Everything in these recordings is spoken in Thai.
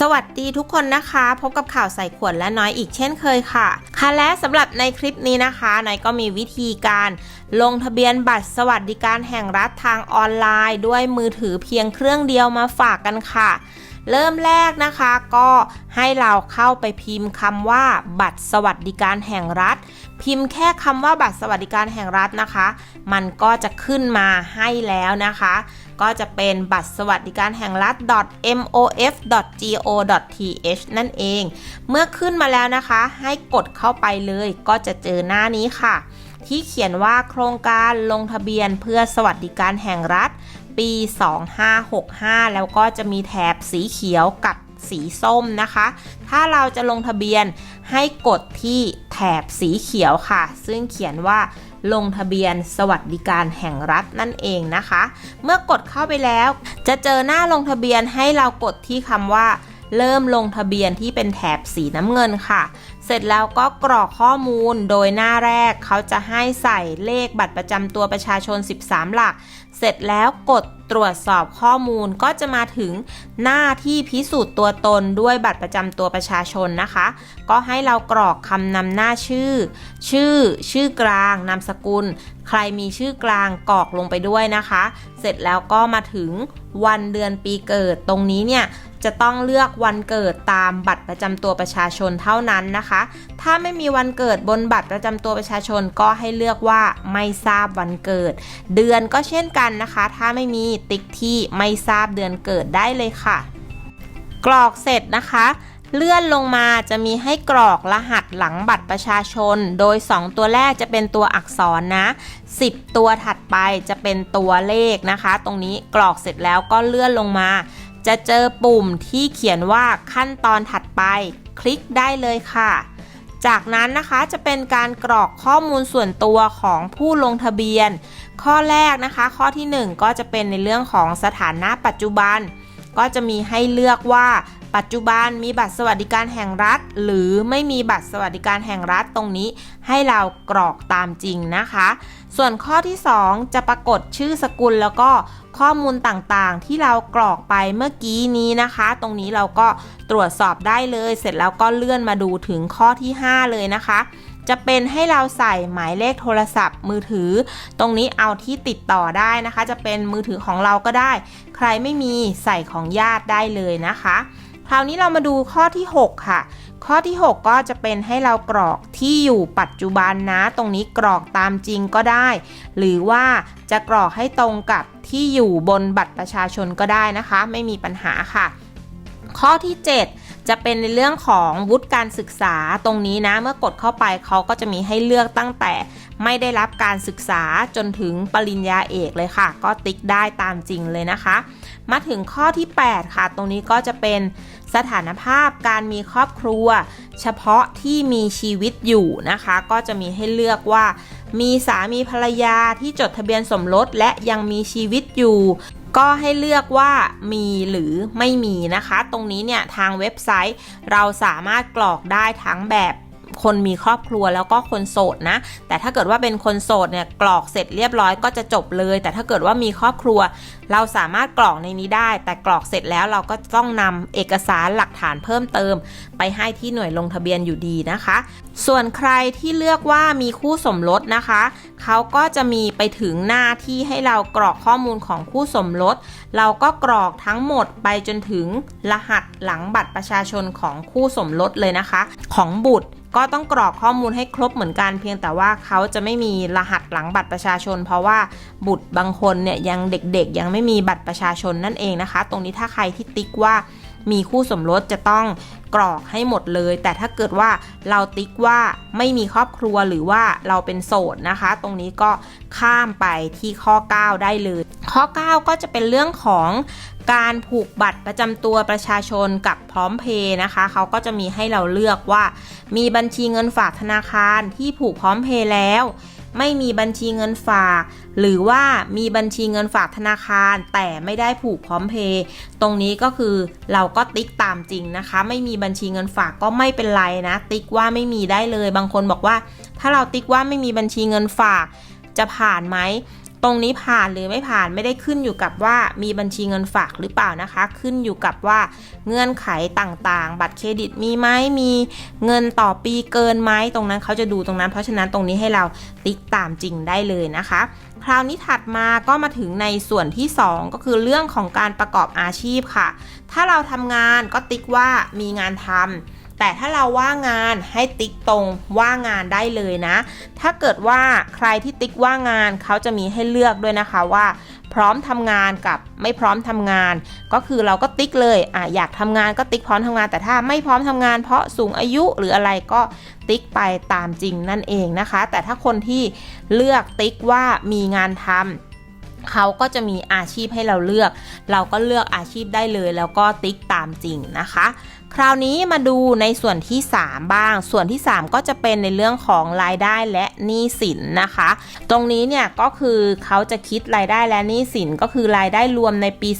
สวัสดีทุกคนนะคะ พบกับข่าวใส่ขวดและน้อยอีกเช่นเคยค่ะ ค่ะและสำหรับในคลิปนี้นะคะน้อยก็มีวิธีการลงทะเบียนบัตรสวัสดิการแห่งรัฐทางออนไลน์ ด้วยมือถือเพียงเครื่องเดียวมาฝากกันค่ะ เริ่มแรกนะคะก็ให้เราเข้าไปพิมพ์คำว่า บัตรสวัสดิการแห่งรัฐ พิมพ์แค่คำว่าบัตรสวัสดิการแห่งรัฐนะคะ มันก็จะขึ้นมาให้แล้วนะคะ ก็จะเป็นบัตรสวัสดิการแห่งรัฐ mof.go.th นั่นเอง เมื่อขึ้นมาแล้วนะคะ ให้กดเข้าไปเลยก็จะเจอหน้านี้ค่ะ ที่เขียนว่าโครงการลงทะเบียนเพื่อสวัสดิการแห่งรัฐปี 2565 แล้วก็จะมีแถบสีเขียวกับ สีส้มนะคะ ถ้าเราจะลงทะเบียนให้กดที่แถบสีเขียวค่ะ ซึ่งเขียนว่าลงทะเบียนสวัสดิการแห่งรัฐนั่นเองนะคะ เมื่อกดเข้าไปแล้ว จะเจอหน้าลงทะเบียนให้เรากดที่คำว่า เริ่มลงทะเบียนที่เป็นแถบสีน้ำเงินค่ะ เสร็จแล้วก็กรอกข้อมูลโดยหน้าแรกเขาจะให้ใส่เลขบัตรประจำตัวประชาชน 13 หลัก เสร็จแล้วกดตรวจสอบข้อมูลก็จะมาถึงหน้าที่พิสูจน์ตัวตนด้วยบัตรประจำตัวประชาชนนะคะ ก็ให้เรากรอกคำนำหน้าชื่อ ชื่อ ชื่อกลาง นามสกุล ใครมีชื่อกลางกรอกลงไปด้วยนะคะ เสร็จแล้วก็มาถึงวันเดือนปีเกิดตรงนี้เนี่ย จะต้องเลือกวันเกิดตามบัตรประจำตัวประชาชนเท่านั้นนะคะ ถ้าไม่มีวันเกิดบนบัตรประจำตัวประชาชนก็ให้เลือกว่าไม่ทราบวันเกิด เดือนก็เช่นกันนะคะ ถ้าไม่มีติ๊กที่ไม่ทราบเดือนเกิดได้เลยค่ะ กรอกเสร็จนะคะเลื่อนลงมาจะมีให้กรอกรหัสหลังบัตรประชาชน โดย 2 ตัวแรกจะเป็นตัวอักษรนะ 10 ตัวถัดไปจะเป็นตัวเลขนะคะ ตรงนี้กรอกเสร็จแล้วก็เลื่อนลงมา จะเจอปุ่มที่เขียนว่าขั้นตอนถัดไป คลิกได้เลยค่ะ จากนั้นนะคะจะเป็นการกรอกข้อมูลส่วนตัวของผู้ลงทะเบียน ข้อแรกนะคะ ข้อที่ 1 ก็จะเป็นในเรื่องของสถานะปัจจุบัน ก็จะมีให้เลือกว่าปัจจุบันมีบัตรสวัสดิการแห่งรัฐ หรือไม่มีบัตรสวัสดิการแห่งรัฐตรงนี้ ให้เรากรอกตามจริงนะคะ ส่วนข้อที่ 2 จะปรากฏชื่อสกุลแล้วก็ ข้อมูลต่างๆ ที่เรากรอกไปเมื่อกี้นี้นะคะ ตรงนี้เราก็ตรวจสอบได้เลย เสร็จแล้วก็เลื่อนมาดูถึงข้อที่ 5 เลยนะคะ จะเป็นให้เราใส่หมายเลขโทรศัพท์ มือถือ ตรงนี้เอาที่ติดต่อได้นะคะ จะเป็นมือถือของเราก็ได้ ใครไม่มีใส่ของญาติได้เลยนะคะ คราวนี้เรามาดูข้อที่ 6 ค่ะ ข้อที่ 6 ก็จะเป็นให้เรากรอกที่อยู่ปัจจุบันนะ ตรงนี้กรอกตามจริงก็ได้ หรือว่าจะกรอกให้ตรงกับที่อยู่บนบัตรประชาชนก็ได้นะคะ ไม่มีปัญหาค่ะ ข้อที่ 7จะเป็นในเรื่องของวุฒิการศึกษาตรงนี้นะ เมื่อกดเข้าไปเขาก็จะมีให้เลือกตั้งแต่ ไม่ได้รับการศึกษาจนถึงปริญญาเอกเลยค่ะ ก็ติ๊กได้ตามจริงเลยนะคะ มาถึงข้อที่ 8 ค่ะ ตรงนี้ก็จะเป็นสถานภาพการมีครอบครัว เฉพาะที่มีชีวิตอยู่นะคะ ก็จะมีให้เลือกว่า มีสามีภรรยาที่จดทะเบียนสมรสและยังมีชีวิตอยู่ก็ให้เลือกว่ามีหรือไม่มีนะคะ ตรงนี้เนี่ยทางเว็บไซต์เราสามารถกรอกได้ทั้งแบบ คนมีครอบครัวแล้วก็คนโสดนะ แต่ถ้าเกิดว่าเป็นคนโสดเนี่ยกรอกเสร็จเรียบร้อยก็จะจบเลย แต่ถ้าเกิดว่ามีครอบครัว เราสามารถกรอกในนี้ได้ แต่กรอกเสร็จแล้วเราก็ต้องนำเอกสารหลักฐานเพิ่มเติม ไปให้ที่หน่วยลงทะเบียนอยู่ดีนะคะ ส่วนใครที่เลือกว่ามีคู่สมรสนะคะ เขาก็จะมีไปถึงหน้าที่ให้เรากรอกข้อมูลของคู่สมรส เราก็กรอกทั้งหมดไปจนถึงรหัสหลังบัตรประชาชนของคู่สมรสเลยนะคะ ของบุตร ก็ต้องกรอกข้อมูลให้ครบเหมือนกัน เพียงแต่ว่าเขาจะไม่มีรหัสหลังบัตรประชาชน เพราะว่าบุตรบางคนเนี่ยยังเด็กๆ ยังไม่มีบัตรประชาชนนั่นเองนะคะ ตรงนี้ถ้าใครที่ติ๊กว่ามีคู่สมรสจะต้องกรอกให้หมดเลย แต่ถ้าเกิดว่าเราติ๊กว่าไม่มีครอบครัวหรือว่าเราเป็นโสดนะคะ ตรงนี้ก็ข้ามไปที่ข้อ 9 ได้เลย ข้อ 9 ก็จะเป็นเรื่องของ การผูกบัตรประจำตัวประชาชนกับพร้อมเพย์นะคะ เขาก็จะมีให้เราเลือกว่า มีบัญชีเงินฝากธนาคารที่ผูกพร้อมเพย์แล้ว ไม่มีบัญชีเงินฝาก หรือว่ามีบัญชีเงินฝากธนาคาร แต่ไม่ได้ผูกพร้อมเพย์ตรงนี้ก็คือเราก็ติ๊กตามจริงนะคะ ไม่มีบัญชีเงินฝากก็ไม่เป็นไรนะ ติ๊กว่าไม่มีได้เลย บางคนบอกว่า ถ้าเราติ๊กว่าไม่มีบัญชีเงินฝากจะผ่านไหม ตรงนี้ผ่านหรือไม่ผ่านไม่ได้ขึ้นอยู่กับว่ามีบัญชีเงินฝากหรือเปล่านะคะ ขึ้นอยู่กับว่าเงื่อนไขต่างๆ บัตรเครดิตมีไหมมีเงินต่อปีเกินไหมตรงนั้นเขาจะดูตรงนั้น เพราะฉะนั้นตรงนี้ให้เราติ๊กตามจริงได้เลยนะคะ คราวนี้ถัดมาก็มาถึงในส่วนที่ 2 ก็คือเรื่องของการประกอบอาชีพค่ะ ถ้าเราทำงานก็ติ๊กว่ามีงานทำ แต่ถ้าเราว่างงานให้ติ๊กตรงว่างงานได้เลยนะ ถ้าเกิดว่าใครที่ติ๊กว่างงานเขาจะมีให้เลือกด้วยนะคะว่า พร้อมทำงานกับไม่พร้อมทำงาน ก็คือเราก็ติ๊กเลยอะอยากทำงานก็ติ๊กพร้อมทำงาน แต่ถ้าไม่พร้อมทำงาน เพราะสูงอายุหรืออะไรก็ติ๊กไปตามจริงนั่นเองนะคะ แต่ถ้าคนที่เลือกติ๊กว่ามีงานทำเขาก็จะมีอาชีพให้เราเลือก เราก็เลือกอาชีพได้เลย แล้วก็ติ๊กตามจริงนะคะ คราวนี้มาดูในส่วนที่ 3 บ้าง ส่วนที่ 3 ก็จะเป็นในเรื่องของรายได้และหนี้สินนะคะ ตรงนี้เนี่ยก็คือเขาจะคิดรายได้และหนี้สินก็คือรายได้รวมในปี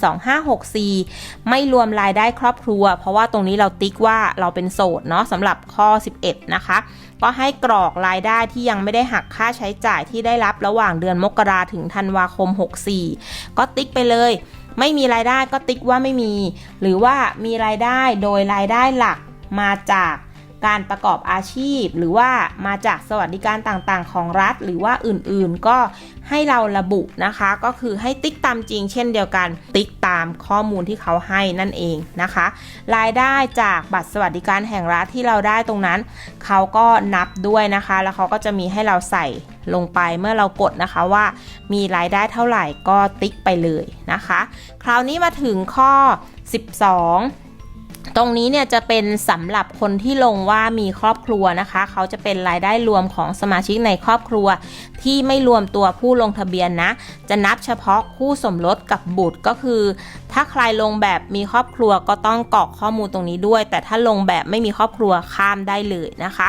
2564 ไม่รวมรายได้ครอบครัว เพราะว่าตรงนี้เราติ๊กว่าเราเป็นโสดเนาะสำหรับข้อ 11 นะคะ ก็ให้กรอกรายได้ที่ยังไม่ได้หักค่าใช้จ่ายที่ได้รับระหว่างเดือนมกราถึงธันวาคม 64 ก็ติ๊กไปเลย ไม่มีรายได้ก็ติ๊กว่าไม่มี หรือว่ามีรายได้โดยรายได้หลักมาจากการประกอบอาชีพ หรือว่ามาจากสวัสดิการต่างๆ ของรัฐ หรือว่าอื่นๆ ก็ให้เราระบุนะคะ ก็คือให้ติ๊กตามจริงเช่นเดียวกัน ติ๊กตามข้อมูลที่เขาให้นั่นเองนะคะ รายได้จากบัตรสวัสดิการแห่งรัฐที่เราได้ตรงนั้น เขาก็นับด้วยนะคะ แล้วเขาก็จะมีให้เราใส่ ลงไปเมื่อเรากดนะคะว่ามีรายได้เท่าไหร่ก็ติ๊กไปเลยนะคะ คราวนี้มาถึงข้อ 12 ตรงนี้เนี่ยจะเป็นสำหรับคนที่ลงว่ามีครอบครัวนะคะ เขาจะเป็นรายได้รวมของสมาชิกในครอบครัว ที่ไม่รวมตัวผู้ลงทะเบียนนะ จะนับเฉพาะคู่สมรสกับบุตรก็คือ ถ้าใครลงแบบมีครอบครัวก็ต้องกรอกข้อมูลตรงนี้ด้วย แต่ถ้าลงแบบไม่มีครอบครัวข้ามได้เลยนะคะ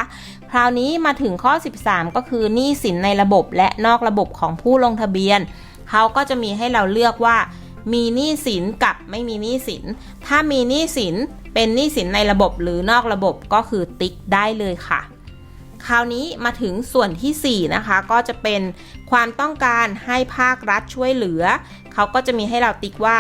คราวนี้มาถึงข้อ 13 ก็คือหนี้สินในระบบและนอกระบบของผู้ลงทะเบียน เขาก็จะมีให้เราเลือกว่า มีหนี้สินกับไม่มีหนี้สิน ถ้ามีหนี้สิน เป็นหนี้สินในระบบหรือนอกระบบก็คือติ๊กได้เลยค่ะ คราวนี้มาถึงส่วนที่ 4 นะคะ ก็จะเป็นความต้องการให้ภาครัฐช่วยเหลือ เขาก็จะมีให้เราติ๊กว่า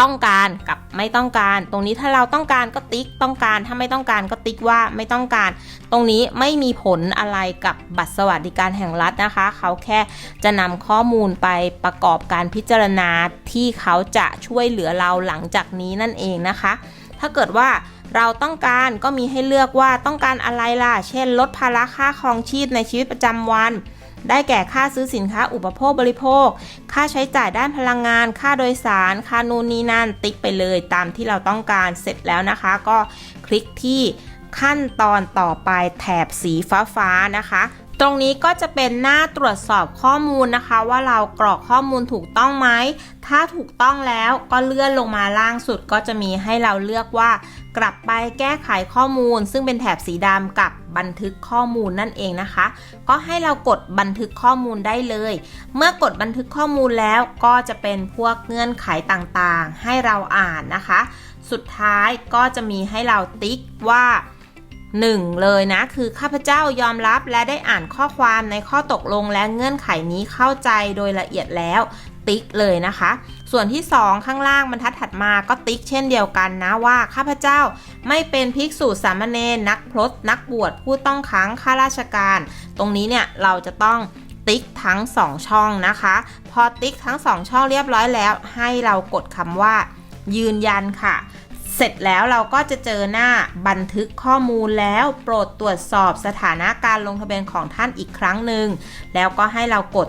ต้องการกับไม่ต้องการ ตรงนี้ถ้าเราต้องการก็ติ๊กต้องการ ถ้าไม่ต้องการก็ติ๊กว่าไม่ต้องการ ตรงนี้ไม่มีผลอะไรกับบัตรสวัสดิการแห่งรัฐนะคะ เขาแค่จะนำข้อมูลไปประกอบการพิจารณาที่เขาจะช่วยเหลือเราหลังจากนี้นั่นเองนะคะ ถ้าเกิดว่าเราต้องการก็มีให้เลือกว่าต้องการอะไรล่ะ เช่น ลดภาระค่าครองชีพในชีวิตประจำวัน ได้แก่ค่าซื้อสินค้าอุปโภคบริโภค ค่าใช้จ่ายด้านพลังงาน ค่าโดยสาร ค่านูนนีนั่น ติ๊กไปเลยตามที่เราต้องการเสร็จแล้วนะคะ ก็คลิกที่ขั้นตอนต่อไปแถบสีฟ้าฟ้านะคะ ตรงนี้ก็จะเป็นหน้าตรวจสอบข้อมูลนะคะ ว่าเรากรอกข้อมูลถูกต้องไหม ถ้าถูกต้องแล้วก็เลื่อนลงมาล่างสุดก็จะมีให้เราเลือกว่า กลับไปแก้ไขข้อมูล ซึ่งเป็นแถบสีดำกับบันทึกข้อมูลนั่นเองนะคะ ก็ให้เรากดบันทึกข้อมูลได้เลย เมื่อกดบันทึกข้อมูลแล้วก็จะเป็นพวกเงื่อนไขต่างๆ ให้เราอ่านนะคะ สุดท้ายก็จะมีให้เราติ๊กว่า 1. เลยนะ คือข้าพเจ้ายอมรับและได้อ่านข้อความในข้อตกลงและเงื่อนไขนี้เข้าใจโดยละเอียดแล้ว ติ๊กเลยนะคะ ส่วนที่ 2 ข้างล่างบรรทัดถัดมาก็ติ๊กเช่นเดียวกันนะว่าข้าพเจ้าไม่เป็นภิกษุสามเณรนักพรตนักบวชผู้ต้องขังข้าราชการ ตรงนี้เนี่ยเราจะต้องติ๊กทั้ง 2 ช่องนะคะ พอติ๊กทั้ง 2 ช่องเรียบร้อยแล้ว ให้เรากดคำว่า ยืนยันค่ะ เสร็จแล้วเราก็จะเจอหน้าบันทึกข้อมูลแล้ว โปรดตรวจสอบสถานะการลงทะเบียนของท่านอีกครั้งหนึ่ง แล้วก็ให้เรากด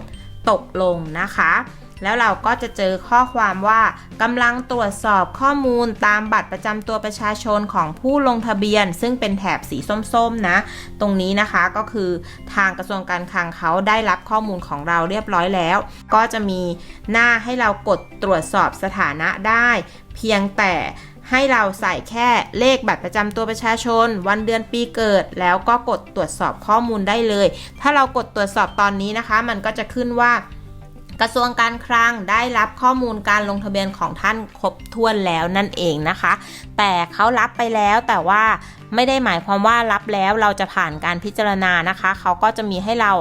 ตกลงนะคะ แล้วเราก็จะเจอข้อความว่ากำลังตรวจสอบข้อมูลตามบัตรประจำตัวประชาชนของผู้ลงทะเบียน ซึ่งเป็นแถบสีส้มๆนะ ตรงนี้นะคะก็คือทางกระทรวงการคลังเขาได้รับข้อมูลของเราเรียบร้อยแล้ว ก็จะมีหน้าให้เรากดตรวจสอบสถานะได้ เพียงแต่ ให้เราใส่แค่เลขบัตรประจำตัวประชาชน วันเดือนปีเกิด แล้วก็กดตรวจสอบข้อมูลได้เลย ถ้าเรากดตรวจสอบตอนนี้นะคะ มันก็จะขึ้นว่ากระทรวงการคลังได้รับข้อมูลการลงทะเบียนของท่านครบถ้วนแล้วนั่นเองนะคะ แต่เขารับไปแล้วแต่ว่า ไม่ได้หมายความว่ารับแล้วเราจะผ่านการพิจารณานะคะ เขาก็จะมีให้เรา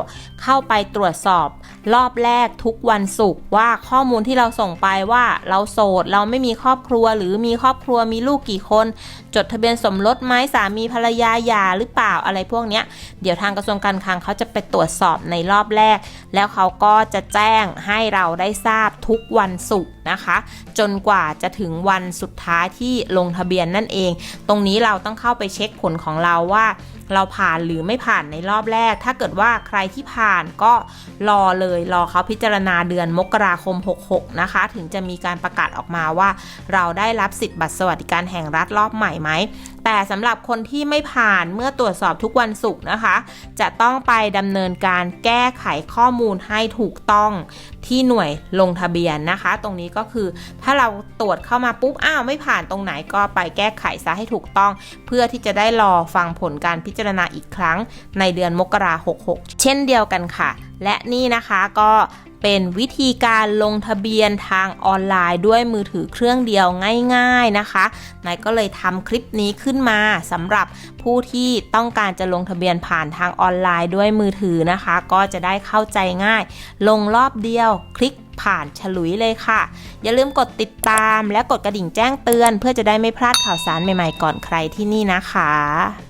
เข้าไปตรวจสอบรอบแรกทุกวันศุกร์ว่าข้อมูลที่เราส่งไปว่าเราโสด เราไม่มีครอบครัวหรือมีครอบครัวมีลูกกี่คน จดทะเบียนสมรสไหมสามีภรรยาหย่าหรือเปล่าอะไรพวกเนี้ยเดี๋ยวทางกระทรวงการคลังเขาจะไปตรวจสอบในรอบแรก แล้วเขาก็จะแจ้งให้เราได้ทราบทุกวันศุกร์ นะคะ จนกว่าจะถึงวันสุดท้ายที่ลงทะเบียนนั่นเอง ตรงนี้เราต้องเข้าไปเช็คผลของเราว่า เราผ่านหรือไม่ผ่านในรอบแรก ถ้าเกิดว่าใครที่ผ่านก็รอเลยรอเขาพิจารณาเดือนมกราคม 66 นะคะ ถึงจะมีการประกาศออกมาว่า เราได้รับสิทธิ์บัตรสวัสดิการแห่งรัฐรอบใหม่ไหมแต่สำหรับคนที่ไม่ผ่านเมื่อตรวจสอบทุกวันศุกร์นะคะ จะต้องไปดำเนินการแก้ไขข้อมูลให้ถูกต้องที่หน่วยลงทะเบียนนะคะ ตรงนี้ก็คือถ้าเราตรวจเข้ามาปุ๊บอ้าวไม่ผ่านตรงไหนก็ไปแก้ไขซะให้ถูกต้อง เพื่อที่จะได้รอฟังผลการพิจารณาอีกครั้งในเดือนมกราคม66เช่นเดียวกันค่ะ และนี่นะคะก็เป็นวิธีการลงทะเบียนทางออนไลน์ด้วยมือถือเครื่องเดียวง่าย ๆนะคะนายก็เลยทำคลิปนี้ขึ้นมาสำหรับผู้ที่ต้องการจะลงทะเบียนผ่านทางออนไลน์ด้วยมือถือนะคะ ก็จะได้เข้าใจง่าย ลงรอบเดียวคลิกผ่านฉลุยเลยค่ะ อย่าลืมกดติดตามและกดกระดิ่งแจ้งเตือน เพื่อจะได้ไม่พลาดข่าวสารใหม่ๆก่อนใครที่นี่นะคะ